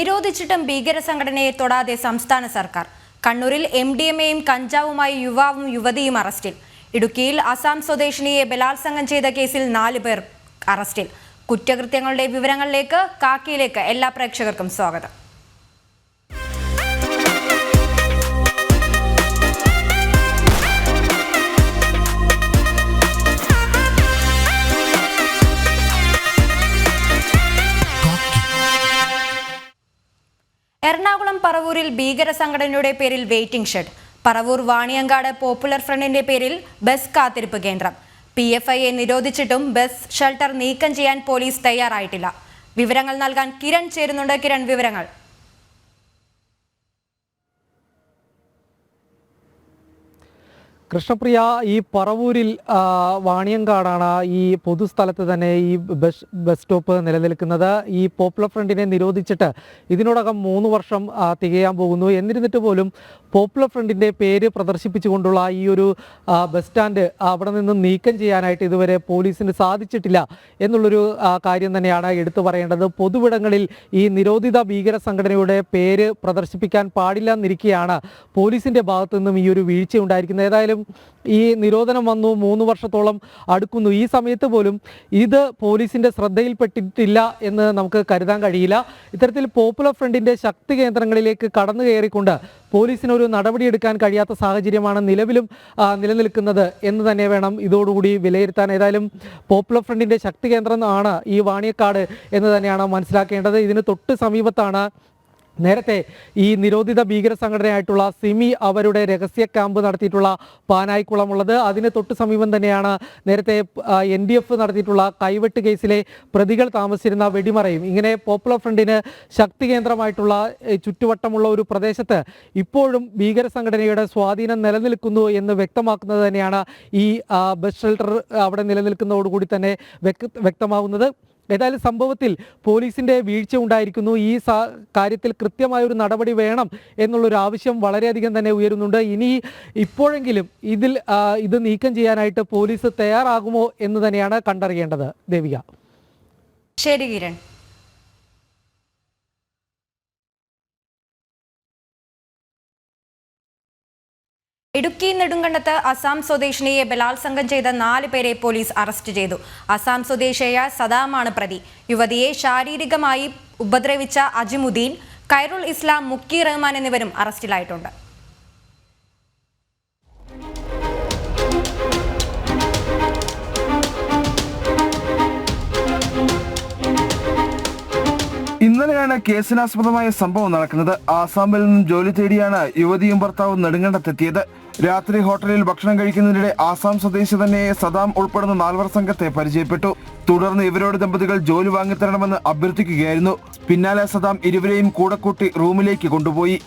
നിരോധിച്ചിട്ടും ഭീകര സംഘടനയെ തൊടാതെ സംസ്ഥാന സർക്കാർ. കണ്ണൂരിൽ എം ഡി എം എയും കഞ്ചാവുമായി യുവാവും യുവതിയും അറസ്റ്റിൽ. ഇടുക്കിയിൽ അസാം സ്വദേശിനിയെ ബലാത്സംഗം ചെയ്ത കേസിൽ നാല് പേർ അറസ്റ്റിൽ. കുറ്റകൃത്യങ്ങളുടെ വിവരങ്ങളിലേക്ക് കാക്കിയിലേക്ക് എല്ലാ പ്രേക്ഷകർക്കും സ്വാഗതം. എറണാകുളം പറവൂരിൽ ഭീകര സംഘടനയുടെ പേരിൽ waiting shed Paravur Vaniyankad Popular ഫ്രണ്ടിന്റെ പേരിൽ ബസ് കാത്തിരിപ്പ് കേന്ദ്രം. പി എഫ് ഐയെ നിരോധിച്ചിട്ടും ബസ് ഷെൽട്ടർ നീക്കം ചെയ്യാൻ പോലീസ് തയ്യാറായിട്ടില്ല. വിവരങ്ങൾ നൽകാൻ കിരൺ ചേരുന്നുണ്ട്. കിരൺ വിവരങ്ങൾ. കൃഷ്ണപ്രിയ ഈ പറവൂരിൽ വാണിയങ്കാടാണ് ഈ പൊതുസ്ഥലത്ത് തന്നെ ഈ ബസ് ബസ് സ്റ്റോപ്പ് നിലനിൽക്കുന്നത്. ഈ പോപ്പുലർ ഫ്രണ്ടിനെ നിരോധിച്ചിട്ട് ഇതിനോടകം മൂന്ന് വർഷം തികയാൻ പോകുന്നു. എന്നിരുന്നിട്ട് പോലും പോപ്പുലർ ഫ്രണ്ടിന്റെ പേര് പ്രദർശിപ്പിച്ചുകൊണ്ടുള്ള ഈ ഒരു ബസ് സ്റ്റാൻഡ് അവിടെ നിന്ന് നീക്കം ചെയ്യാനായിട്ട് ഇതുവരെ പോലീസിന് സാധിച്ചിട്ടില്ല എന്നുള്ളൊരു കാര്യം തന്നെയാണ് എടുത്തു പറയേണ്ടത്. പൊതുവിടങ്ങളിൽ ഈ നിരോധിത ഭീകര സംഘടനയുടെ പേര് പ്രദർശിപ്പിക്കാൻ പാടില്ല എന്നിരിക്കെയാണ് പോലീസിന്റെ ഭാഗത്തു നിന്നും ഈ ഒരു വീഴ്ച ഉണ്ടായിരിക്കുന്നത്. ഏതായാലും ഈ നിരോധനം വന്നു മൂന്ന് വർഷത്തോളം അടുക്കുന്നു. ഈ സമയത്ത് പോലും ഇത് പോലീസിന്റെ ശ്രദ്ധയിൽപ്പെട്ടിട്ടില്ല എന്ന് നമുക്ക് കരുതാൻ കഴിയില്ല. ഇത്തരത്തിൽ പോപ്പുലർ ഫ്രണ്ടിന്റെ ശക്തി കേന്ദ്രങ്ങളിലേക്ക് കടന്നു കയറിക്കൊണ്ട് പോലീസിനൊരു നടപടിയെടുക്കാൻ കഴിയാത്ത സാഹചര്യമാണ് നിലവിലും നിലനിൽക്കുന്നത് എന്ന് തന്നെ വേണം ഇതോടുകൂടി വിലയിരുത്താൻ. ഏതായാലും പോപ്പുലർ ഫ്രണ്ടിന്റെ ശക്തി കേന്ദ്രം ആണ് ഈ വാണിയക്കാട് എന്ന് തന്നെയാണ് മനസ്സിലാക്കേണ്ടത്. ഇതിന് തൊട്ട് സമീപത്താണ് നേരത്തെ ഈ നിരോധിത ഭീകര സംഘടനയായിട്ടുള്ള സിമി അവരുടെ രഹസ്യ ക്യാമ്പ് നടത്തിയിട്ടുള്ള പാനായിക്കുളമുള്ളത്. അതിന് തൊട്ട് സമീപം തന്നെയാണ് നേരത്തെ എൻ ഡി എഫ് നടത്തിയിട്ടുള്ള കൈവെട്ട് കേസിലെ പ്രതികൾ താമസിച്ചിരുന്ന വെടിമറയും. ഇങ്ങനെ പോപ്പുലർ ഫ്രണ്ടിന് ശക്തി കേന്ദ്രമായിട്ടുള്ള ചുറ്റുവട്ടമുള്ള ഒരു പ്രദേശത്ത് ഇപ്പോഴും ഭീകര സംഘടനയുടെ സ്വാധീനം നിലനിൽക്കുന്നു എന്ന് വ്യക്തമാക്കുന്നത് തന്നെയാണ് ഈ ബസ് ഷെൽട്ടർ അവിടെ നിലനിൽക്കുന്നതോടുകൂടി തന്നെ വ്യക്ത- വ്യക്തമാവുന്നത്. ഏതായാലും സംഭവത്തിൽ പോലീസിന്റെ വീഴ്ച ഉണ്ടായിരിക്കുന്നു. ഈ കാര്യത്തിൽ കൃത്യമായ ഒരു നടപടി വേണം എന്നുള്ളൊരു ആവശ്യം വളരെയധികം തന്നെ ഉയരുന്നുണ്ട്. ഇനി ഇപ്പോഴെങ്കിലും ഇതിൽ ഇത് നീക്കം ചെയ്യാനായിട്ട് പോലീസ് തയ്യാറാകുമോ എന്ന് തന്നെയാണ് കണ്ടറിയേണ്ടത്. ദേവിക. ശരി കിരൺ. ഇടുക്കി നെടുങ്കണ്ടത്ത് അസാം സ്വദേശിനിയെ ബലാത്സംഗം ചെയ്ത നാല് പേരെ പോലീസ് അറസ്റ്റ് ചെയ്തു. അസാം സ്വദേശിയായ സദാമാണ് പ്രതി. യുവതിയെ ശാരീരികമായി ഉപദ്രവിച്ച അജിമുദ്ദീൻ കൈറുൽ ഇസ്ലാം മുക്കി റഹ്മാൻ എന്നിവരും അറസ്റ്റിലായിട്ടുണ്ട്. ഇന്നലെയാണ് കേസിനാസ്പദമായ സംഭവം നടക്കുന്നത്. ആസാമിൽ നിന്നും ജോലി തേടിയാണ് യുവതിയും ഭർത്താവും നെടുങ്കണ്ടത്തെത്തിയത്. രാത്രി ഹോട്ടലിൽ ഭക്ഷണം കഴിക്കുന്നതിനിടെ ആസാം സ്വദേശി തന്നെ സദാം ഉൾപ്പെടുന്ന നാൽവർ സംഘത്തെ പരിചയപ്പെട്ടു. തുടർന്ന് ഇവരോട് ദമ്പതികൾ ജോലി വാങ്ങിത്തരണമെന്ന് അഭ്യർത്ഥിക്കുകയായിരുന്നു. പിന്നാലെ സദാം ഇരുവരെയും കൂടെ കൂട്ടി റൂമിലേക്ക് കൊണ്ടുപോയി.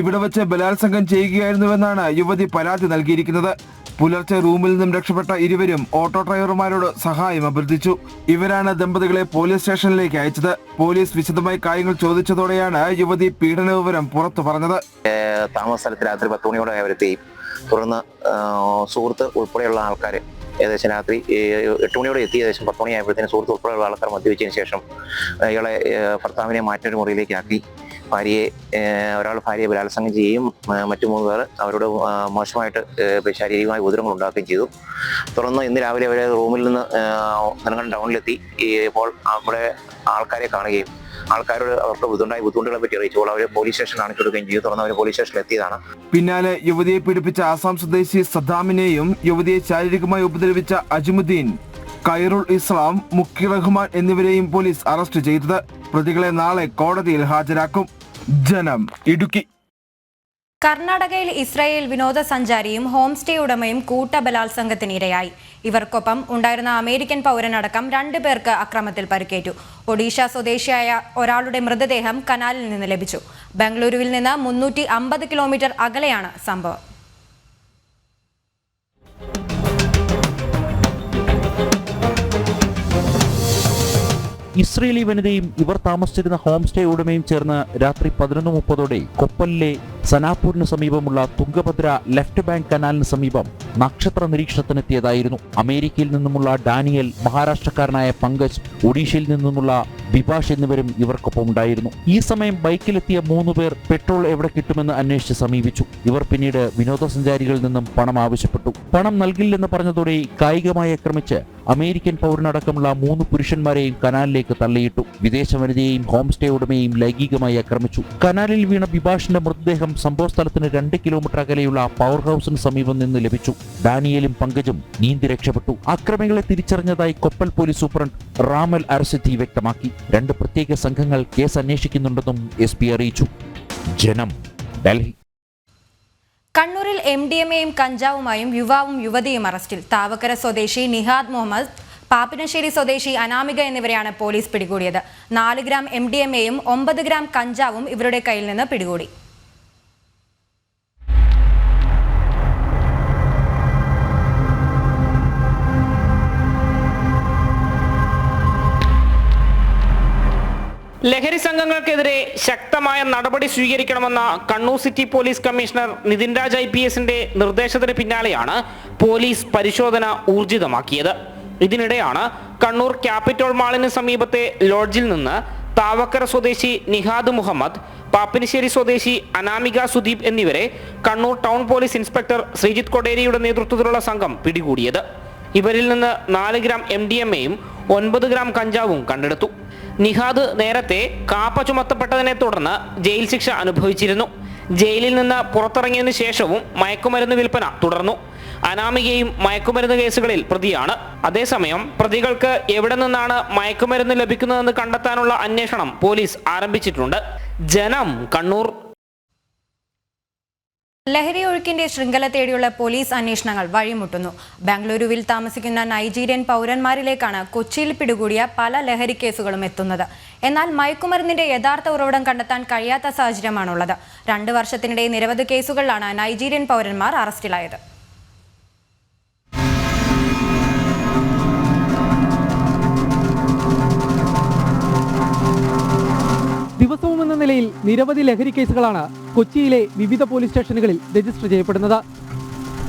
ഇവിടെ വെച്ച് ബലാത്സംഗം ചെയ്യുകയായിരുന്നുവെന്നാണ് യുവതി പരാതി നൽകിയിരിക്കുന്നത്. പുലർച്ചെ റൂമിൽ നിന്നും രക്ഷപ്പെട്ട ഇരുവരും ഓട്ടോ ഡ്രൈവർമാരോട് സഹായം അഭ്യർത്ഥിച്ചു. ഇവരാണ് ദമ്പതികളെ പോലീസ് സ്റ്റേഷനിലേക്ക് അയച്ചത്. പോലീസ് വിശദമായി കാര്യങ്ങൾ ചോദിച്ചതോടെയാണ് യുവതി പീഡന വിവരം പുറത്തു പറഞ്ഞത്. താമസ സ്ഥലത്ത് രാത്രി പത്ത് മണിയോടെ അവരെത്തുകയും തുടർന്ന് സുഹൃത്ത് ഉൾപ്പെടെയുള്ള ആൾക്കാർ ഏകദേശം രാത്രി എട്ട് മണിയോടെ എത്തി. ഏകദേശം പത്ത് മണിയായപ്പോഴത്തേനും സുഹൃത്ത് ഉൾപ്പെടെയുള്ള ആൾക്കാർ മദ്യവെച്ചതിന് ശേഷം ഇയാളെ ഭർത്താവിനെ മാറ്റൊരു മുറിയിലേക്ക് ആക്കി. ഭാര്യയെ ഒരാൾ ഭാര്യയെ ബലാത്സംഗം ചെയ്യുകയും മറ്റു മൂന്ന് പേർ അവരോട് മോശമായിട്ട് ശാരീരികമായി ഉപദ്രവങ്ങൾ ഉണ്ടാക്കുകയും ചെയ്തു. തുടർന്ന് ഇന്ന് രാവിലെ അവരെ റൂമിൽ നിന്ന് നെടുങ്കണ്ടം ടൗണിലെത്തി. ഇപ്പോൾ അവിടെ ആൾക്കാരെ കാണുകയും ആൾക്കാരോട് അവർക്ക് ബുദ്ധിമുട്ടായ ബുദ്ധിമുട്ടുകളെ പറ്റി അറിയിച്ചപ്പോൾ അവരെ പോലീസ് സ്റ്റേഷൻ കാണിച്ചു കൊടുക്കുകയും ചെയ്തു. തുടർന്ന് അവർ പോലീസ് സ്റ്റേഷനിൽ എത്തിയതാണ്. പിന്നാലെ യുവതിയെ പീഡിപ്പിച്ച ആസാം സ്വദേശി സദ്ദാമിനെയും യുവതിയെ ശാരീരികമായി ഉപദ്രവിച്ച അജിമുദ്ദീൻ കൈറുൾ ഇസ്ലാം മുക്കി റഹ്മാൻ എന്നിവരെയും പോലീസ് അറസ്റ്റ് ചെയ്തത്. പ്രതികളെ നാളെ കോടതിയിൽ ഹാജരാക്കും. ജനം ഇടുക്കി. കർണാടകയിൽ ഇസ്രായേൽ വിനോദസഞ്ചാരിയും ഹോം സ്റ്റേ ഉടമയും കൂട്ട ബലാത്സംഗത്തിനിരയായി ഇവർക്കൊപ്പം ഉണ്ടായിരുന്ന അമേരിക്കൻ പൗരനടക്കം രണ്ടു പേർക്ക് അക്രമത്തിൽ പരിക്കേറ്റു. ഒഡീഷ സ്വദേശിയായ ഒരാളുടെ മൃതദേഹം കനാലിൽ നിന്ന് ലഭിച്ചു. ബംഗളൂരുവിൽ നിന്ന് മുന്നൂറ്റി കിലോമീറ്റർ അകലെയാണ് സംഭവം. ഇസ്രയേലി വനിതയും ഇവർ താമസിച്ചിരുന്ന ഹോം സ്റ്റേ ഉടമയും ചേർന്ന് രാത്രി പതിനൊന്ന് മുപ്പതോടെ കൊപ്പലിലെ സനാപൂരിന് സമീപമുള്ള തുംഗഭദ്ര ലെഫ്റ്റ് ബാങ്ക് കനാലിന് സമീപം നക്ഷത്ര നിരീക്ഷണത്തിനെത്തിയതായിരുന്നു. അമേരിക്കയിൽ നിന്നുമുള്ള ഡാനിയൽ മഹാരാഷ്ട്രക്കാരനായ പങ്കജ് ഒഡീഷയിൽ നിന്നുമുള്ള ബിഭാഷ് എന്നിവരും ഇവർക്കൊപ്പം ഉണ്ടായിരുന്നു. ഈ സമയം ബൈക്കിലെത്തിയ മൂന്ന് പേർ പെട്രോൾ എവിടെ കിട്ടുമെന്ന് അന്വേഷിച്ച് സമീപിച്ചു. ഇവർ പിന്നീട് വിനോദസഞ്ചാരികളിൽ നിന്നും പണം ആവശ്യപ്പെട്ടു. പണം നൽകില്ലെന്ന് പറഞ്ഞതോടെ കായികമായി ആക്രമിച്ച് അമേരിക്കൻ പൗരനടക്കമുള്ള മൂന്ന് പുരുഷന്മാരെയും കനാലിലേക്ക് തള്ളിയിട്ടു. വിദേശ വനിതയെയും ഹോം സ്റ്റേ ഉടമയെയും ലൈംഗികമായി ആക്രമിച്ചു. കനാലിൽ വീണ ബിഭാഷിന്റെ മൃതദേഹം സംഭവ സംഭവസ്ഥലത്തിന് രണ്ട് കിലോമീറ്റർ അകലെയുള്ള പവർ ഹൗസിന് സമീപം നിന്ന് ലഭിച്ചു. ഡാനിയലും പങ്കജും നീന്തി രക്ഷപ്പെട്ടു. അക്രമികളെ തിരിച്ചറിഞ്ഞതായി കൊപ്പൽ പോലീസ് സൂപ്രണ്ട് റാമൽ അരസിദ്ധി വ്യക്തമാക്കി. രണ്ട് പ്രത്യേക സംഘങ്ങൾ കേസ് അന്വേഷിക്കുന്നുണ്ടെന്നും എസ് പി അറിയിച്ചു. ജനം ഡൽഹി. കണ്ണൂരിൽ എം ഡി എം എയും കഞ്ചാവുമായും യുവാവും യുവതിയും അറസ്റ്റിൽ. താവക്കര സ്വദേശി നിഹാദ് മുഹമ്മദ് പാപ്പിനശ്ശേരി സ്വദേശി അനാമിക എന്നിവരെയാണ് പോലീസ് പിടികൂടിയത്. നാല് ഗ്രാം എം ഡി എം എയും ഒമ്പത് ഗ്രാം കഞ്ചാവും ഇവരുടെ കയ്യിൽ നിന്ന് പിടികൂടി. ലഹരി സംഘങ്ങൾക്കെതിരെ ശക്തമായ നടപടി സ്വീകരിക്കണമെന്ന Kannur city police commissioner Nithin Raj I P എസിന്റെ നിർദ്ദേശത്തിന് പിന്നാലെയാണ് പോലീസ് പരിശോധന ഊർജിതമാക്കിയത്. ഇതിനിടെയാണ് കണ്ണൂർ ക്യാപിറ്റോൾ മാളിന് സമീപത്തെ ലോഡ്ജിൽ നിന്ന് താവക്കര സ്വദേശി നിഹാദ് മുഹമ്മദ് പാപ്പിനിശ്ശേരി സ്വദേശി അനാമിക സുദീപ് എന്നിവരെ Kannur town police inspector Sreejith കൊടേരിയുടെ നേതൃത്വത്തിലുള്ള സംഘം പിടികൂടിയത്. ഇവരിൽ നിന്ന് നാല് ഗ്രാം എം ഡി എം എയും ഒൻപത് ഗ്രാം കഞ്ചാവും കണ്ടെടുത്തു. നിഹാദ് നേരത്തെ കാപ്പ ചുമത്തപ്പെട്ടതിനെ തുടർന്ന് ജയിൽ ശിക്ഷ അനുഭവിച്ചിരുന്നു. ജയിലിൽ നിന്ന് പുറത്തിറങ്ങിയതിനു ശേഷവും മയക്കുമരുന്ന് വിൽപ്പന തുടർന്നു. അനാമികയും മയക്കുമരുന്ന് കേസുകളിൽ പ്രതിയാണ്. അതേസമയം പ്രതികൾക്ക് എവിടെ നിന്നാണ് മയക്കുമരുന്ന് ലഭിക്കുന്നതെന്ന് കണ്ടെത്താനുള്ള അന്വേഷണം പോലീസ് ആരംഭിച്ചിട്ടുണ്ട്. ജനം കണ്ണൂർ. ലഹരി ഒഴുക്കിന്റെ ശൃംഖല തേടിയുള്ള പോലീസ് അന്വേഷണങ്ങൾ വഴിമുട്ടുന്നു. ബാംഗ്ലൂരുവിൽ താമസിക്കുന്ന നൈജീരിയൻ പൗരന്മാരിലേക്കാണ് കൊച്ചിയിൽ പിടികൂടിയ പല ലഹരി കേസുകളും എത്തുന്നത്. എന്നാൽ മയക്കുമരുന്നിന്റെ യഥാർത്ഥ ഉറവിടം കണ്ടെത്താൻ കഴിയാത്ത സാഹചര്യമാണുള്ളത്. രണ്ട് വർഷത്തിനിടെ നിരവധി കേസുകളിലാണ് നൈജീരിയൻ പൗരന്മാർ അറസ്റ്റിലായത്. ദിവസവും എന്ന നിലയിൽ നിരവധി ലഹരി കേസുകളാണ് കൊച്ചിയിലെ വിവിധ പോലീസ് സ്റ്റേഷനുകളിൽ രജിസ്റ്റർ ചെയ്യപ്പെടുന്നത്.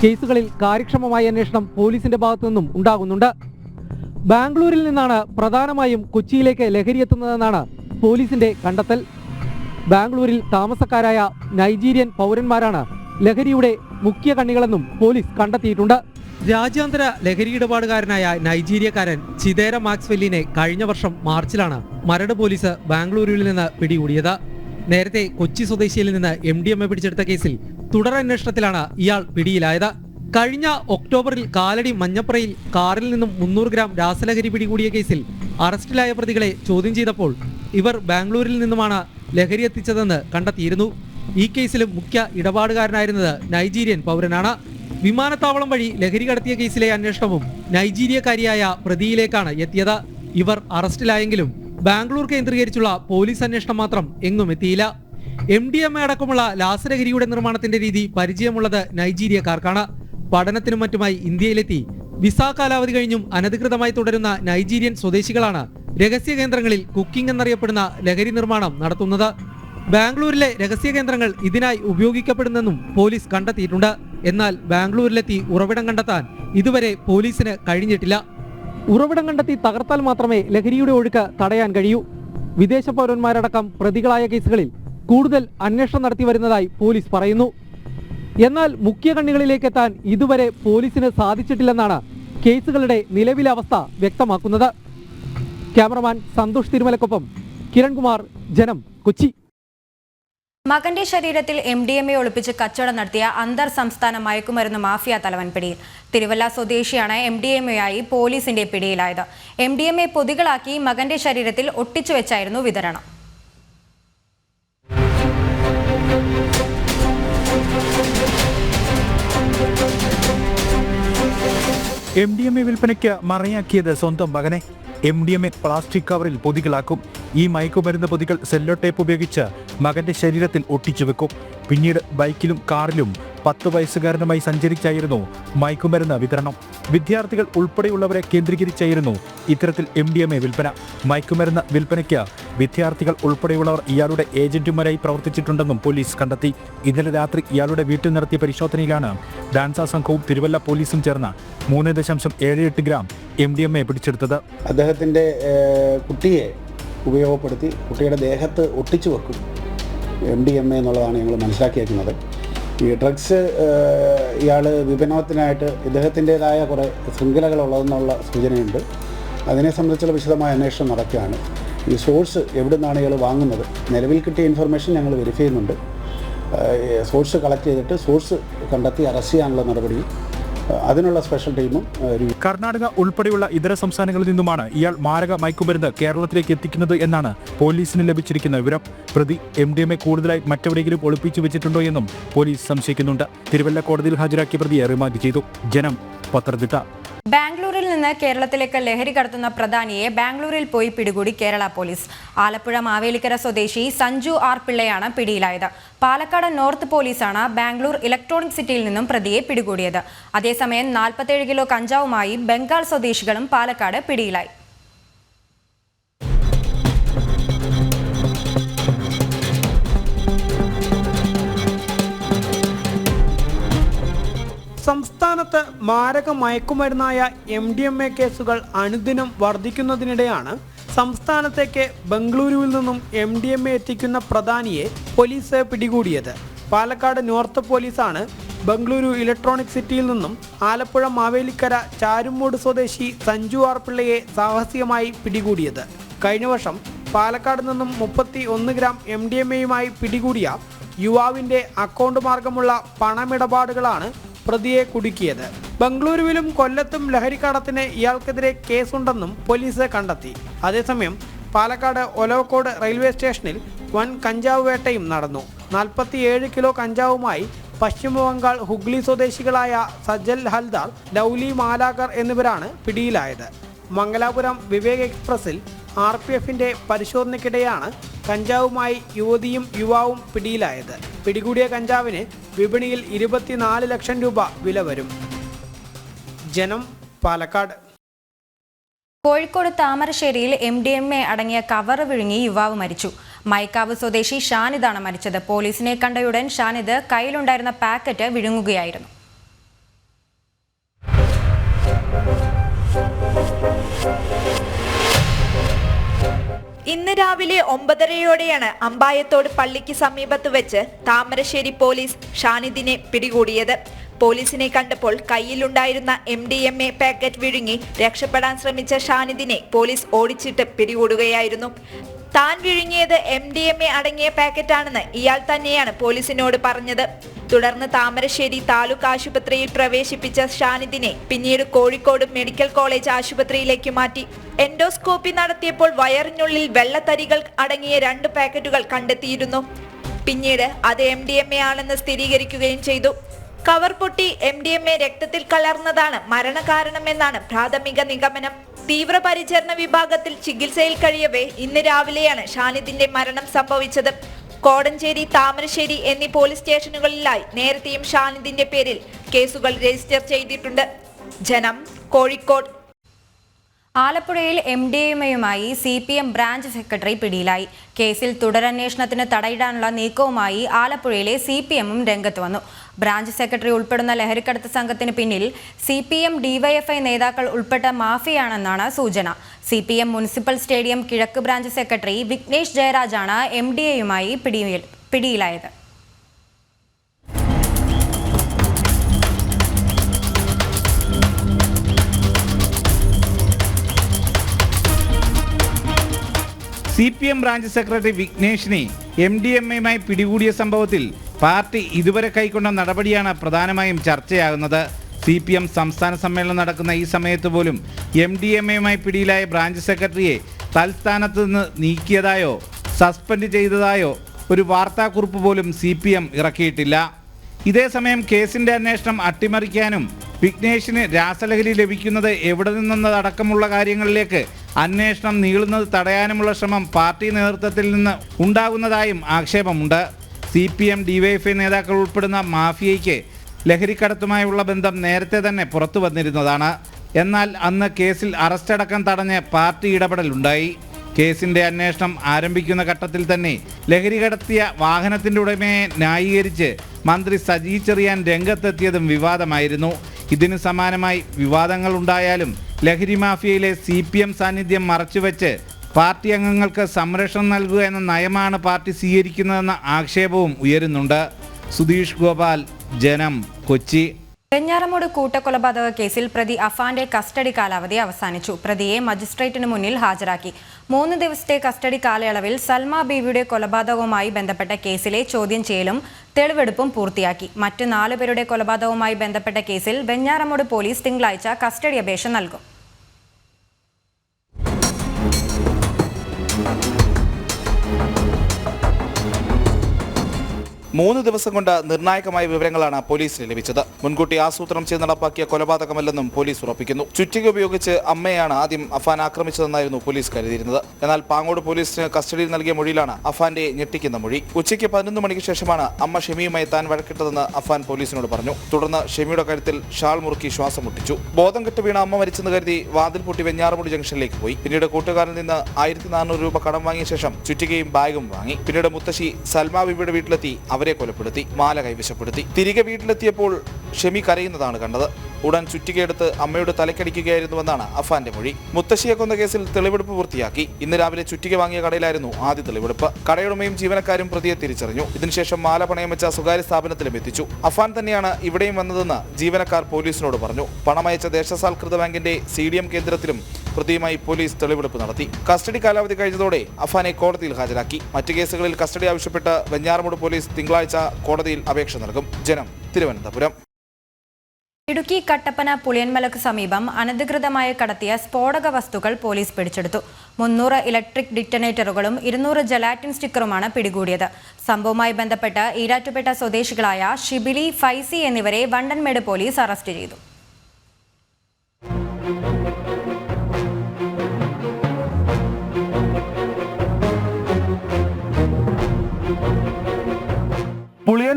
കേസുകളിൽ കാര്യക്ഷമമായ അന്വേഷണം പോലീസിന്റെ ഭാഗത്തു നിന്നും ഉണ്ടാകുന്നുണ്ട്. ബാംഗ്ലൂരിൽ നിന്നാണ് പ്രധാനമായും കൊച്ചിയിലേക്ക് ലഹരി എത്തുന്നതെന്നാണ് പോലീസിന്റെ കണ്ടെത്തൽ. ബാംഗ്ലൂരിൽ താമസക്കാരായ നൈജീരിയൻ പൗരന്മാരാണ് ലഹരിയുടെ മുഖ്യ കണ്ണികളെന്നും പോലീസ് കണ്ടെത്തിയിട്ടുണ്ട്. രാജ്യാന്തര ലഹരി ഇടപാടുകാരനായ നൈജീരിയക്കാരൻ ചിതേര മാക്സ്വെല്ലിനെ കഴിഞ്ഞ വർഷം മാർച്ചിലാണ് മരട് പോലീസ് ബാംഗ്ലൂരുവിൽ നിന്ന് പിടികൂടിയത്. നേരത്തെ കൊച്ചി സ്വദേശിയിൽ നിന്ന് എം ഡി എം എ പിടിച്ചെടുത്ത കേസിൽ തുടരന്വേഷണത്തിലാണ് ഇയാൾ പിടിയിലായത്. കഴിഞ്ഞ ഒക്ടോബറിൽ കാലടി മഞ്ഞപ്രയിൽ കാറിൽ നിന്നും മുന്നൂറ് ഗ്രാം രാസലഹരി പിടികൂടിയ കേസിൽ അറസ്റ്റിലായ പ്രതികളെ ചോദ്യം ചെയ്തപ്പോൾ ഇവർ ബാംഗ്ലൂരിൽ നിന്നുമാണ് ലഹരി എത്തിച്ചതെന്ന് കണ്ടെത്തിയിരുന്നു. ഈ കേസിലും മുഖ്യ ഇടപാടുകാരനായിരുന്നത് നൈജീരിയൻ പൗരനാണ്. വിമാനത്താവളം വഴി ലഹരി കടത്തിയ കേസിലെ അന്വേഷണവും നൈജീരിയക്കാരിയായ പ്രതിയിലേക്കാണ് എത്തിയത്. ഇവർ അറസ്റ്റിലായെങ്കിലും ബാംഗ്ലൂർ കേന്ദ്രീകരിച്ചുള്ള പോലീസ് അന്വേഷണം മാത്രം എങ്ങും എത്തിയില്ല. എം ഡി എം എ അടക്കമുള്ള ലാസലഹരിയുടെ നിർമ്മാണത്തിന്റെ രീതി പരിചയമുള്ളത് നൈജീരിയക്കാർക്കാണ്. പഠനത്തിനും മറ്റുമായി ഇന്ത്യയിലെത്തി വിസ കാലാവധി കഴിഞ്ഞും അനധികൃതമായി തുടരുന്ന നൈജീരിയൻ സ്വദേശികളാണ് രഹസ്യ കേന്ദ്രങ്ങളിൽ കുക്കിംഗ് എന്നറിയപ്പെടുന്ന ലഹരി നിർമ്മാണം നടത്തുന്നത്. ബാംഗ്ലൂരിലെ രഹസ്യ കേന്ദ്രങ്ങൾ ഇതിനായി ഉപയോഗിക്കപ്പെടുന്നെന്നും പോലീസ് കണ്ടെത്തിയിട്ടുണ്ട്. എന്നാൽ ബാംഗ്ലൂരിലെത്തി ഉറവിടം കണ്ടെത്താൻ ഇതുവരെ പോലീസിന് കഴിഞ്ഞിട്ടില്ല. ഉറവിടം കണ്ടെത്തി തകർത്താൽ മാത്രമേ ലഹരിയുടെ ഒഴുക്ക് തടയാൻ കഴിയൂ. വിദേശ പൗരന്മാരടക്കം പ്രതികളായ കേസുകളിൽ കൂടുതൽ അന്വേഷണം നടത്തി വരുന്നതായി പോലീസ് പറയുന്നു. എന്നാൽ മുഖ്യ കണ്ണികളിലേക്ക് എത്താൻ ഇതുവരെ പോലീസിന് സാധിച്ചിട്ടില്ലെന്നാണ് കേസുകളുടെ നിലവിലെ അവസ്ഥ വ്യക്തമാക്കുന്നത്. ക്യാമറമാൻ സന്തോഷ് തിരുമലക്കൊപ്പം കിരൺകുമാർ ജനം കൊച്ചി. മകന്റെ ശരീരത്തിൽ എം ഡി എം എ ഒളിപ്പിച്ച് കച്ചവടം നടത്തിയ അന്തർ സംസ്ഥാന മയക്കുമരുന്ന് മാഫിയ തലവൻ പിടിയിൽ. തിരുവല്ല സ്വദേശിയാണ് എം ഡി എം എ ആയി പോലീസിന്റെ പിടിയിലായത്. എം ഡി എം എ പൊതികളാക്കി മകന്റെ ശരീരത്തിൽ ഒട്ടിച്ചു വെച്ചായിരുന്നു വിതരണം. എം ഡി എം എ വിൽപ്പനയ്ക്ക് മറയാക്കിയത് സ്വന്തം മകനെ. M D M A plastic കവറിൽ പൊതികളാക്കും. ഈ മയക്കുമരുന്ന് പൊതികൾ സെല്ലോ ടേപ്പ് ഉപയോഗിച്ച് മകന്റെ ശരീരത്തിൽ ഒട്ടിച്ചു വെക്കും പിന്നീട് ബൈക്കിലും കാറിലും പത്ത് വയസ്സുകാരനുമായി സഞ്ചരിച്ചായിരുന്നു മയക്കുമരുന്ന് വിതരണം. വിദ്യാർത്ഥികൾ ഉൾപ്പെടെയുള്ളവരെ കേന്ദ്രീകരിച്ചായിരുന്നു ഇത്തരത്തിൽ എം ഡി എം എ വിൽപ്പന. മയക്കുമരുന്ന് വിൽപ്പനയ്ക്ക് വിദ്യാർത്ഥികൾ ഉൾപ്പെടെയുള്ളവർ ഇയാളുടെ ഏജന്റുമാരായി പ്രവർത്തിച്ചിട്ടുണ്ടെന്നും പോലീസ് കണ്ടെത്തി. ഇന്നലെ രാത്രി ഇയാളുടെ വീട്ടിൽ നടത്തിയ പരിശോധനയിലാണ് ഡാൻസ സംഘവും തിരുവല്ല പോലീസും ചേർന്ന് മൂന്ന് ദശാംശം ഏഴ് എട്ട് gram M D M A പിടിച്ചെടുത്തത്. അദ്ദേഹത്തിന്റെ കുട്ടിയെ ഉപയോഗപ്പെടുത്തി കുട്ടിയുടെ ദേഹത്ത് ഒട്ടിച്ചു വെക്കും. എം ഡി എം എ എന്നുള്ളതാണ് ഞങ്ങൾ മനസ്സിലാക്കിയേക്കുന്നത്. ഈ ഡ്രഗ്സ് ഇയാൾ വിപണനത്തിനായിട്ട് ഇദ്ദേഹത്തിന്റെതായ കുറേ ശൃംഖലകളുള്ളതെന്നുള്ള സൂചനയുണ്ട്. അതിനെ സംബന്ധിച്ചുള്ള വിശദമായ അന്വേഷണം നടക്കുകയാണ്. ഈ സോഴ്സ് എവിടെ നിന്നാണ് ഇയാൾ വാങ്ങുന്നത്? നിലവിൽ കിട്ടിയ ഇൻഫർമേഷൻ ഞങ്ങൾ വെരിഫൈ ചെയ്യുന്നുണ്ട്. സോഴ്സ് കളക്ട് ചെയ്തിട്ട് സോഴ്സ് കണ്ടെത്തി അറസ്റ്റ് ചെയ്യാനുള്ള നടപടിയും ഏഹ്, അതിനുള്ള സ്പെഷ്യൽ ടീമും കർണാടക ഉൾപ്പെടെയുള്ള ഇതര സംസ്ഥാനങ്ങളിൽ നിന്നുമാണ് ഇയാൾ മാരക മയക്കുമരുന്ന് കേരളത്തിലേക്ക് എത്തിക്കുന്നത് എന്നാണ് പോലീസിന് ലഭിച്ചിരിക്കുന്ന വിവരം. പ്രതി എം ഡി എം എ കൂടുതലായി മറ്റെവിടെയെങ്കിലും ഒളിപ്പിച്ചു വെച്ചിട്ടുണ്ടോ എന്നും പോലീസ് സംശയിക്കുന്നുണ്ട്. തിരുവല്ല കോടതിയിൽ ഹാജരാക്കിയ പ്രതിയെ റിമാൻഡ് ചെയ്തു. ജനം പത്തനംതിട്ട. ബാംഗ്ലൂരിൽ നിന്ന് കേരളത്തിലേക്ക് ലഹരി കടത്തുന്ന പ്രധാനിയെ ബാംഗ്ലൂരിൽ പോയി പിടികൂടി കേരള പോലീസ്. ആലപ്പുഴ മാവേലിക്കര സ്വദേശി സഞ്ജു ആർ പിള്ളയാണ് പിടിയിലായത്. പാലക്കാട് നോർത്ത് പോലീസാണ് ബാംഗ്ലൂർ ഇലക്ട്രോണിക് സിറ്റിയിൽ നിന്നും പ്രതിയെ പിടികൂടിയത്. അതേസമയം നാൽപ്പത്തേഴ് കിലോ കഞ്ചാവുമായി ബംഗാൾ സ്വദേശികളും പാലക്കാട് പിടിയിലായി. സംസ്ഥാനത്ത് മാരക മയക്കുമരുന്നായ എം ഡി എം എ കേസുകൾ അനുദിനം വർദ്ധിക്കുന്നതിനിടെയാണ് സംസ്ഥാനത്തേക്ക് ബംഗളൂരുവിൽ നിന്നും എം ഡി എം എ എത്തിക്കുന്ന പ്രധാനിയെ പോലീസ് പിടികൂടിയത്. പാലക്കാട് നോർത്ത് പോലീസാണ് ബംഗളൂരു ഇലക്ട്രോണിക് സിറ്റിയിൽ നിന്നും ആലപ്പുഴ മാവേലിക്കര ചാരുമൂട് സ്വദേശി സഞ്ജു ആർ പിള്ളയെ സാഹസികമായി പിടികൂടിയത്. കഴിഞ്ഞ വർഷം പാലക്കാട് നിന്നും മുപ്പത്തി ഒന്ന് ഗ്രാം എം ഡി എം എയുമായി പിടികൂടിയ യുവാവിന്റെ അക്കൗണ്ട് മാർഗമുള്ള പണമിടപാടുകളാണ് പ്രതിയെ കുടുക്കിയത്. ബംഗളൂരുവിലും കൊല്ലത്തും ലഹരിക്കടത്തിന് ഇയാൾക്കെതിരെ കേസുണ്ടെന്നും പോലീസ് കണ്ടെത്തി. അതേസമയം പാലക്കാട് ഒലവക്കോട് റെയിൽവേ സ്റ്റേഷനിൽ വൻ കഞ്ചാവ് വേട്ടയും നടന്നു. നാൽപ്പത്തിയേഴ് കിലോ കഞ്ചാവുമായി പശ്ചിമബംഗാൾ ഹുഗ്ലി സ്വദേശികളായ സജൽ ഹൽദാർ ലൗലി മാലാകർ എന്നിവരാണ് പിടിയിലായത്. മംഗലാപുരം വിവേക് എക്സ്പ്രസിൽ ആർ പി എഫിന്റെ പരിശോധനയ്ക്കിടെയാണ് കഞ്ചാവുമായി യുവതിയും യുവാവും പിടിയിലായത്. പിടികൂടിയ കഞ്ചാവിന് വിപണിയിൽ ഇരുപത്തിനാല് ലക്ഷം രൂപ വില വരും. ജനം പാലക്കാട്. കോഴിക്കോട് താമരശ്ശേരിയിൽ എം ഡി എം എ അടങ്ങിയ കവർ വിഴുങ്ങി യുവാവ് മരിച്ചു. മൈക്കാവ് സ്വദേശി ഷാനിദാണ് മരിച്ചത്. പോലീസിനെ കണ്ടയുടൻ ഷാനിദ് കയ്യിലുണ്ടായിരുന്ന പാക്കറ്റ് വിഴുങ്ങുകയായിരുന്നു. ഇന്ന് രാവിലെ ഒമ്പതരയോടെയാണ് അമ്പായത്തോട് പള്ളിക്ക് സമീപത്ത് വെച്ച് താമരശ്ശേരി പോലീസ് ഷാനിദിനെ പിടികൂടിയത്. പോലീസിനെ കണ്ടപ്പോൾ കയ്യിലുണ്ടായിരുന്ന M D M A packet വിഴുങ്ങി രക്ഷപ്പെടാൻ ശ്രമിച്ച ഷാനിദിനെ പോലീസ് ഓടിച്ചിട്ട് പിടികൂടുകയായിരുന്നു. താൻ വിഴുങ്ങിയത് എം ഡി എം എ അടങ്ങിയ പാക്കറ്റാണെന്ന് ഇയാൾ തന്നെയാണ് പോലീസിനോട് പറഞ്ഞത്. തുടർന്ന് താമരശ്ശേരി താലൂക്ക് ആശുപത്രിയിൽ പ്രവേശിപ്പിച്ച ഷാനിദിനെ പിന്നീട് കോഴിക്കോട് മെഡിക്കൽ കോളേജ് ആശുപത്രിയിലേക്ക് മാറ്റി. എൻഡോസ്കോപ്പി നടത്തിയപ്പോൾ വയറിനുള്ളിൽ വെള്ളത്തരികൾ അടങ്ങിയ രണ്ട് പാക്കറ്റുകൾ കണ്ടെത്തിയിരുന്നു. പിന്നീട് അത് എം ഡി എം എ ആണെന്ന് സ്ഥിരീകരിക്കുകയും ചെയ്തു. കവർ പൊട്ടി എം ഡി എം എ രക്തത്തിൽ കലർന്നതാണ് മരണകാരണമെന്നാണ് പ്രാഥമിക നിഗമനം. തീവ്രപരിചരണ വിഭാഗത്തിൽ ചികിത്സയിൽ കഴിയവേ ഇന്ന് രാവിലെയാണ് ഷാനിദിന്റെ മരണം സംഭവിച്ചത്. കോടഞ്ചേരി താമരശ്ശേരി എന്നീ പോലീസ് സ്റ്റേഷനുകളിലായി നേരത്തെയും ഷാനിദിന്റെ പേരിൽ കേസുകൾ രജിസ്റ്റർ ചെയ്തിട്ടുണ്ട്. ജനം കോഴിക്കോട്. ആലപ്പുഴയിൽ M D എമ്മയുമായി C P M branch secretary പിടിയിലായി. കേസിൽ തുടരന്വേഷണത്തിന് തടയിടാനുള്ള നീക്കവുമായി ആലപ്പുഴയിലെ സി പി എമ്മും രംഗത്ത് വന്നു. ബ്രാഞ്ച് സെക്രട്ടറി ഉൾപ്പെടുന്ന ലഹരിക്കടത്ത് സംഘത്തിന് പിന്നിൽ സി പി എം ഡിവൈഎഫ്ഐ നേതാക്കൾ ഉൾപ്പെട്ട മാഫിയാണെന്നാണ് സൂചന. C P M municipal stadium കിഴക്ക് ബ്രാഞ്ച് സെക്രട്ടറി വിഘ്നേഷ് ജയരാജാണ് എം ഡി എയുമായി പിടിയിലായത്. C P M branch secretary വിഘ്നേഷിനെ M D M എയുമായി പിടികൂടിയ സംഭവത്തിൽ പാർട്ടി ഇതുവരെ കൈക്കൊണ്ട നടപടിയാണ് പ്രധാനമായും ചർച്ചയാകുന്നത്. സി പി എം സംസ്ഥാന സമ്മേളനം നടക്കുന്ന ഈ സമയത്ത് പോലും എം ഡി എം എയുമായി പിടിയിലായ ബ്രാഞ്ച് സെക്രട്ടറിയെ തൽസ്ഥാനത്ത് നിന്ന് നീക്കിയതായോ സസ്പെൻഡ് ചെയ്തതായോ ഒരു വാർത്താക്കുറിപ്പ് പോലും സി പി എം ഇറക്കിയിട്ടില്ല ഇതേസമയം കേസിന്റെ അന്വേഷണം അട്ടിമറിക്കാനും വിഘ്നേഷിന് രാസലഹരി ലഭിക്കുന്നത് എവിടെ നിന്നെന്നതടക്കമുള്ള കാര്യങ്ങളിലേക്ക് അന്വേഷണം നീളുന്നത് തടയാനുമുള്ള ശ്രമം പാർട്ടി നേതൃത്വത്തിൽ നിന്ന് ഉണ്ടാകുന്നതായും ആക്ഷേപമുണ്ട്. സി പി എം ഡിവൈഎഫ്ഐ നേതാക്കൾ ഉൾപ്പെടുന്ന മാഫിയയ്ക്ക് ലഹരിക്കടത്തുമായുള്ള ബന്ധം നേരത്തെ തന്നെ പുറത്തു വന്നിരുന്നതാണ്. എന്നാൽ അന്ന് കേസിൽ അറസ്റ്റടക്കം തടഞ്ഞ് പാർട്ടി ഇടപെടലുണ്ടായി. കേസിന്റെ അന്വേഷണം ആരംഭിക്കുന്ന ഘട്ടത്തിൽ തന്നെ ലഹരി കടത്തിയ വാഹനത്തിന്റെ ഉടമയെ ന്യായീകരിച്ച് മന്ത്രി സജി ചെറിയാൻ രംഗത്തെത്തിയതും വിവാദമായിരുന്നു. ഇതിന് സമാനമായി വിവാദങ്ങൾ ഉണ്ടായാലും ലഹരി മാഫിയയിലെ സി പി എം സാന്നിധ്യം മറച്ചുവെച്ച് പാർട്ടി അംഗങ്ങൾക്ക് സംരക്ഷണം നൽകുക എന്ന നയമാണ് പാർട്ടി സ്വീകരിക്കുന്നതെന്ന ആക്ഷേപവും ഉയരുന്നുണ്ട്. സുധീഷ് ഗോപാൽ ജനം കൊച്ചി. വെഞ്ഞാറമൂട് കൂട്ടക്കൊലപാതക കേസിൽ പ്രതി അഫാന്റെ കസ്റ്റഡി കാലാവധി അവസാനിച്ചു. പ്രതിയെ മജിസ്ട്രേറ്റിന് മുന്നിൽ ഹാജരാക്കി. മൂന്ന് ദിവസത്തെ കസ്റ്റഡി കാലയളവിൽ സൽമ ബീവിയുടെ കൊലപാതകവുമായി ബന്ധപ്പെട്ട കേസിലെ ചോദ്യം ചെയ്യലും തെളിവെടുപ്പും പൂർത്തിയാക്കി. മറ്റ് നാലുപേരുടെ കൊലപാതകവുമായി ബന്ധപ്പെട്ട കേസിൽ വെഞ്ഞാറമൂട് പോലീസ് തിങ്കളാഴ്ച കസ്റ്റഡി അപേക്ഷ നൽകും. Thank you. മൂന്ന് ദിവസം കൊണ്ട് നിർണായകമായ വിവരങ്ങളാണ് പോലീസിന് ലഭിച്ചത്. മുൻകൂട്ടി ആസൂത്രണം ചെയ്ത് നടപ്പാക്കിയ കൊലപാതകമല്ലെന്നും പോലീസ് ഉറപ്പിക്കുന്നു. ചുറ്റിക ഉപയോഗിച്ച് അമ്മയാണ് ആദ്യം അഫാൻ ആക്രമിച്ചതെന്നായിരുന്നു പോലീസ് കരുതിയിരുന്നത്. എന്നാൽ പാങ്ങോട് പോലീസിന് കസ്റ്റഡിയിൽ നൽകിയ മൊഴിയിലാണ് അഫാന്റെ ഞെട്ടിക്കുന്ന മൊഴി. ഉച്ചയ്ക്ക് പതിനൊന്ന് മണിക്ക് ശേഷമാണ് അമ്മ ഷെമിയുമായി താൻ വഴക്കിട്ടതെന്ന് അഫാൻ പോലീസിനോട് പറഞ്ഞു. തുടർന്ന് ഷെമിയുടെ കാര്യത്തിൽ ഷാൾ മുറുക്കി ശ്വാസം മുട്ടിച്ചു. ബോധം കെട്ട് വീണ അമ്മ മരിച്ചെന്ന് കരുതി വാതിൽ പൊട്ടി വെഞ്ഞാറമൂടി ജംഗ്ഷനിലേക്ക് പോയി. പിന്നീട് കൂട്ടുകാരിൽ നിന്ന് ആയിരത്തി നാനൂറ് രൂപ കടം വാങ്ങിയ ശേഷം ചുറ്റികയും ബാഗും വാങ്ങി. പിന്നീട് മുത്തശ്ശി സൽമാ ബിബിയുടെ വീട്ടിലെത്തി അവരെ കൊലപ്പെടുത്തി മാല കൈവശപ്പെടുത്തി. തിരികെ വീട്ടിലെത്തിയപ്പോൾ ഷെമി കരയുന്നതാണ് കണ്ടത്. ഉടൻ ചുറ്റികയെടുത്ത് അമ്മയുടെ തലക്കടിക്കുകയായിരുന്നുവെന്നാണ് അഫാന്റെ മൊഴി. മുത്തശ്ശിയെ കൊന്ന കേസിൽ തെളിവെടുപ്പ് പൂർത്തിയാക്കി. ഇന്ന് രാവിലെ ചുറ്റിക വാങ്ങിയ കടയിലായിരുന്നു ആദ്യ തെളിവെടുപ്പ്. കടയുടമയും ജീവനക്കാരും പ്രതിയെ തിരിച്ചറിഞ്ഞു. ഇതിനുശേഷം മാല പണയം വെച്ച സ്വകാര്യ സ്ഥാപനത്തിലും എത്തിച്ചു. അഫാൻ തന്നെയാണ് ഇവിടെയും വന്നതെന്ന് ജീവനക്കാർ പോലീസിനോട് പറഞ്ഞു. പണമയച്ച ദേശസാൽകൃത ബാങ്കിന്റെ സി കേന്ദ്രത്തിലും പ്രതിയുമായി പോലീസ് തെളിവെടുപ്പ് നടത്തി. കസ്റ്റഡി കാലാവധി കഴിഞ്ഞതോടെ അഫാനെ കോടതിയിൽ ഹാജരാക്കി. മറ്റ് കേസുകളിൽ കസ്റ്റഡി ആവശ്യപ്പെട്ട് വെഞ്ഞാറമൂട് പോലീസ് തിങ്കളാഴ്ച കോടതിയിൽ അപേക്ഷ നൽകും. ജനം തിരുവനന്തപുരം. ഇടുക്കി കട്ടപ്പന പുളിയൻമലക്ക് സമീപം അനധികൃതമായി കടത്തിയ സ്ഫോടക വസ്തുക്കൾ പോലീസ് പിടിച്ചെടുത്തു. മുന്നൂറ് ഇലക്ട്രിക് ഡിറ്റനേറ്ററുകളും ഇരുന്നൂറ് ജലാറ്റിൻ സ്റ്റിക്കറുമാണ് പിടികൂടിയത്. സംഭവവുമായി ബന്ധപ്പെട്ട് ഈരാറ്റുപേട്ട സ്വദേശികളായ ഷിബിലി ഫൈസി എന്നിവരെ വണ്ടൻമേട് പോലീസ് അറസ്റ്റ് ചെയ്തു.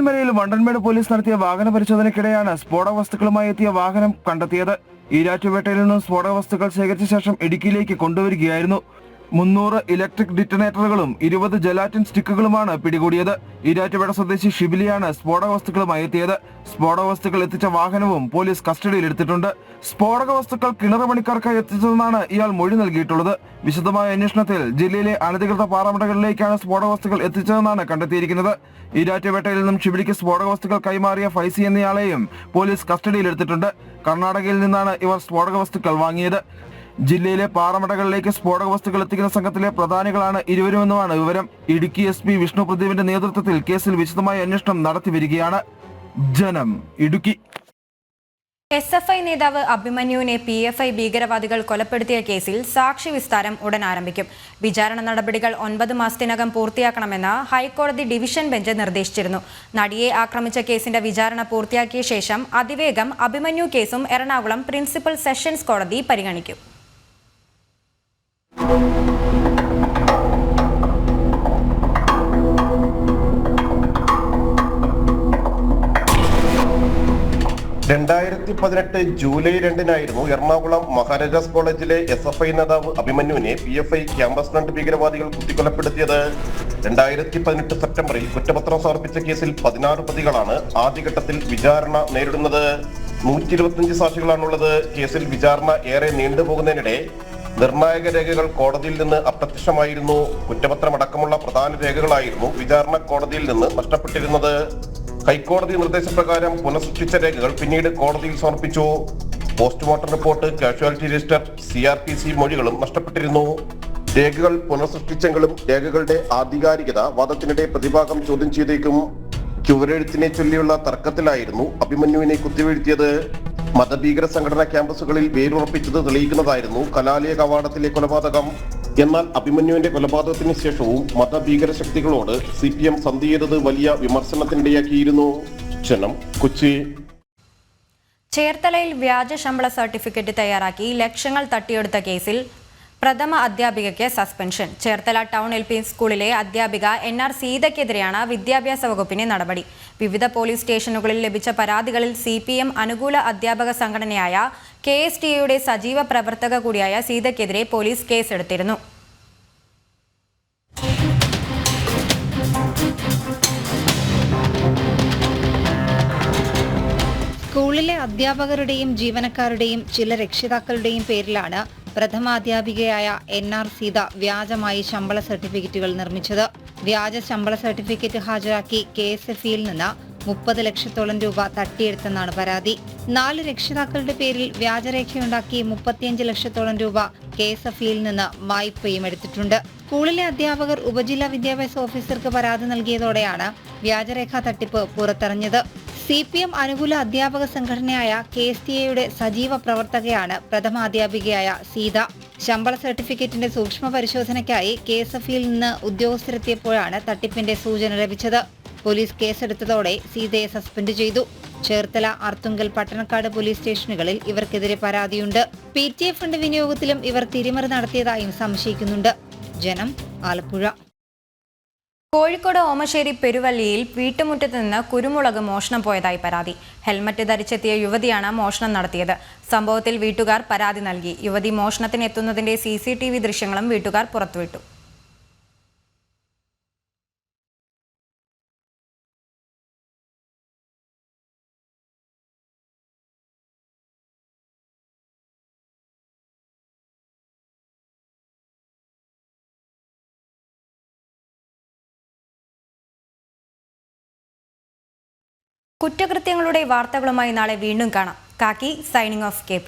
പുളിയൻമലയിൽ വണ്ടൻമേട് പോലീസ് നടത്തിയ വാഹന പരിശോധനയ്ക്കിടെയാണ് സ്ഫോടക വസ്തുക്കളുമായി എത്തിയ വാഹനം കണ്ടെത്തിയത്. ഈരാറ്റുപേട്ടയിൽ നിന്നും സ്ഫോടക വസ്തുക്കൾ ശേഖരിച്ച ശേഷം ഇടുക്കിയിലേക്ക് കൊണ്ടുവരികയായിരുന്നു. മുന്നൂറ് ഇലക്ട്രിക് ഡിറ്റനേറ്ററുകളും ഇരുപത് ജലാറ്റിൻ സ്റ്റിക്കുകളുമാണ് പിടികൂടിയത്. ഇരാറ്റുപേട സ്വദേശി ഷിബിലിയാണ് സ്ഫോടക വസ്തുക്കളുമായി എത്തിയത്. സ്ഫോടക വസ്തുക്കൾ എത്തിച്ച വാഹനവും പോലീസ് കസ്റ്റഡിയിലെടുത്തിട്ടുണ്ട് സ്ഫോടക വസ്തുക്കൾ കിണറുപണിക്കാർക്കായി എത്തിച്ചതെന്നാണ് ഇയാൾ മൊഴി നൽകിയിട്ടുള്ളത്. വിശദമായ അന്വേഷണത്തിൽ ജില്ലയിലെ അനധികൃത പാറമടകളിലേക്കാണ് സ്ഫോടക വസ്തുക്കൾ എത്തിച്ചതെന്നാണ് കണ്ടെത്തിയിരിക്കുന്നത്. ഈരാറ്റുപേട്ടയിൽ നിന്നും ഷിബിലിക്ക് സ്ഫോടക വസ്തുക്കൾ കൈമാറിയ ഫൈസി എന്നയാളെയും പോലീസ് കസ്റ്റഡിയിലെടുത്തിട്ടുണ്ട് കർണാടകയിൽ നിന്നാണ് ഇവർ സ്ഫോടക വസ്തുക്കൾ വാങ്ങിയത്. ജില്ലയിലെ പാറമടകളിലേക്ക് സ്ഫോടക വസ്തുക്കൾ എത്തിക്കുന്ന സംഘത്തിലെ പ്രധാനികളാണ് ഇരുവരുമെന്നുമാണ് വിവരം. ഇടുക്കി എസ് പി വിഷ്ണു പ്രദീപിന്റെ നേതൃത്വത്തിൽ കേസിൽ വിശദമായ അന്വേഷണം നടത്തി വരികയാണ് ജനം. ഇടുക്കി. എസ് എഫ് ഐ നേതാവ് അഭിമന്യുവിനെ പി എഫ് ഐ ഭീകരവാദികൾ കൊലപ്പെടുത്തിയ കേസിൽ സാക്ഷി വിസ്താരം ഉടൻ ആരംഭിക്കും. വിചാരണ നടപടികൾ ഒൻപത് മാസത്തിനകം പൂർത്തിയാക്കണമെന്ന് ഹൈക്കോടതി ഡിവിഷൻ ബെഞ്ച് നിർദ്ദേശിച്ചിരുന്നു. നടിയെ ആക്രമിച്ച കേസിന്റെ വിചാരണ പൂർത്തിയാക്കിയ ശേഷം അതിവേഗം അഭിമന്യു കേസും എറണാകുളം പ്രിൻസിപ്പൽ സെഷൻസ് കോടതി പരിഗണിക്കും. രണ്ടായിരത്തി പതിനെട്ട് ജൂലൈ രണ്ടിനായിരുന്നു എറണാകുളം മഹാരാജാസ് കോളേജിലെ എസ് എഫ് ഐ നേതാവ് അഭിമന്യുവിനെ P F I campus front ഭീകരവാദികൾ കുത്തിക്കൊലപ്പെടുത്തിയത്. രണ്ടായിരത്തി പതിനെട്ട് സെപ്റ്റംബറിൽ കുറ്റപത്രം സമർപ്പിച്ച കേസിൽ പതിനാറ് പ്രതികളാണ് ആദ്യഘട്ടത്തിൽ വിചാരണ നേരിടുന്നത്. നൂറ്റി ഇരുപത്തിയഞ്ച് സാക്ഷികളാണുള്ളത്. കേസിൽ വിചാരണ ഏറെ നീണ്ടുപോകുന്നതിനിടെ നിർണായക രേഖകൾ കോടതിയിൽ നിന്ന് അപ്രത്യക്ഷമായിരുന്നു. കുറ്റപത്രമടക്കമുള്ള പ്രധാന രേഖകളായിരുന്നു വിചാരണ കോടതിയിൽ നിന്ന് നഷ്ടപ്പെട്ടിരുന്നത്. ഹൈക്കോടതി നിർദ്ദേശപ്രകാരം പുനഃസൃഷ്ടിച്ച രേഖകൾ പിന്നീട് കോടതിയിൽ സമർപ്പിച്ചു. Postmortem report casualty register C R P C മൊഴികളും നഷ്ടപ്പെട്ടിരുന്നു. രേഖകൾ പുനഃസൃഷ്ടിച്ചെങ്കിലും രേഖകളുടെ ആധികാരികത വാദത്തിനിടെ പ്രതിഭാഗം ചോദ്യം ചെയ്തേക്കും. ചുവരെഴുത്തിനെ ചൊല്ലിയുള്ള തർക്കത്തിലായിരുന്നു അഭിമന്യുവിനെ കുത്തിവീഴ്ത്തിയത്. മതഭീകര സംഘടനാ ക്യാമ്പസുകളിൽ വേരുറപ്പിച്ചത് തെളിയിക്കുന്നതായിരുന്നു കലാലയ കവാടത്തിലെ കൊലപാതകം. എന്നാൽ അഭിമന്യുവിന്റെ കൊലപാതകത്തിന് ശേഷവും മതഭീകര ശക്തികളോട് സി പി എം സന്ധി ചെയ്തത് വലിയ വിമർശനത്തിനിടയാക്കിയിരുന്നു. ക്ഷണം കൊച്ചി. ചേർത്തലയിൽ വ്യാജ ശമ്പള സർട്ടിഫിക്കറ്റ് തയ്യാറാക്കി ലക്ഷങ്ങൾ തട്ടിയെടുത്ത കേസിൽ പ്രഥമ അധ്യാപികയ്ക്ക് suspension. Cherthala town L P സ്കൂളിലെ അധ്യാപിക എൻ ആർ സീതയ്ക്കെതിരെയാണ് വിദ്യാഭ്യാസ വകുപ്പിന്റെ നടപടി. വിവിധ പോലീസ് സ്റ്റേഷനുകളിൽ ലഭിച്ച പരാതികളിൽ സി പി എം അനുകൂല അധ്യാപക സംഘടനയായ കെ എസ് ടി സജീവ പ്രവർത്തക കൂടിയായ സീതയ്ക്കെതിരെ പോലീസ് കേസെടുത്തിരുന്നു. സ്കൂളിലെ അധ്യാപകരുടെയും ജീവനക്കാരുടെയും ചില രക്ഷിതാക്കളുടെയും പേരിലാണ് പ്രഥമാധ്യാപികയായ എൻ ആർ സീത വ്യാജമായി ശമ്പള സർട്ടിഫിക്കറ്റുകൾ നിർമ്മിച്ചത്. വ്യാജ ശമ്പള സർട്ടിഫിക്കറ്റ് ഹാജരാക്കി കെ എസ് എഫ് ഇയിൽ നിന്ന് മുപ്പത് ലക്ഷത്തോളം രൂപ തട്ടിയെടുത്തെന്നാണ് പരാതി. നാല് രക്ഷിതാക്കളുടെ പേരിൽ വ്യാജരേഖയുണ്ടാക്കി മുപ്പത്തിയഞ്ച് ലക്ഷത്തോളം രൂപ കെ എസ് എഫ് ഇയിൽ നിന്ന് വായ്പയും എടുത്തിട്ടുണ്ട്. സ്കൂളിലെ അധ്യാപകർ ഉപജില്ലാ വിദ്യാഭ്യാസ ഓഫീസർക്ക് പരാതി നൽകിയതോടെയാണ് വ്യാജരേഖ തട്ടിപ്പ് പുറത്തറിഞ്ഞത് സി പി എം അനുകൂല അധ്യാപക സംഘടനയായ കെ എസ് ടി എയുടെ സജീവ പ്രവർത്തകയാണ് പ്രഥമാധ്യാപികയായ സീത. ശമ്പള സർട്ടിഫിക്കറ്റിന്റെ സൂക്ഷ്മ പരിശോധനയ്ക്കായി കെ എസ് നിന്ന് ഉദ്യോഗസ്ഥരെത്തിയപ്പോഴാണ് തട്ടിപ്പിന്റെ സൂചന ലഭിച്ചത്. പോലീസ് കേസെടുത്തതോടെ സീതയെ സസ്പെൻഡ് ചെയ്തു. ചേർത്തല അർത്തുങ്കൽ പട്ടണക്കാട് പോലീസ് സ്റ്റേഷനുകളിൽ ഇവർക്കെതിരെ പരാതിയുണ്ട്. പി ടി എ ഫണ്ട് വിനിയോഗത്തിലും ഇവർ തിരിമറി നടത്തിയതായും സംശയിക്കുന്നുണ്ട്. ജനം ആലപ്പുഴ. കോഴിക്കോട് ഓമശ്ശേരി പെരുവല്ലിയിൽ വീട്ടുമുറ്റത്ത് നിന്ന് കുരുമുളക് മോഷണം പോയതായി പരാതി. ഹെൽമറ്റ് ധരിച്ചെത്തിയ യുവതിയാണ് മോഷണം നടത്തിയത്. സംഭവത്തിൽ വീട്ടുകാർ പരാതി നൽകി. യുവതി മോഷണത്തിനെത്തുന്നതിന്റെ സി സി ടി വി ദൃശ്യങ്ങളും വീട്ടുകാർ പുറത്തുവിട്ടു. കുറ്റകൃത്യങ്ങളുടെ വാർത്തകളുമായി നാളെ വീണ്ടും കാണാം. കാക്കി സൈനിങ് ഓഫ് കെ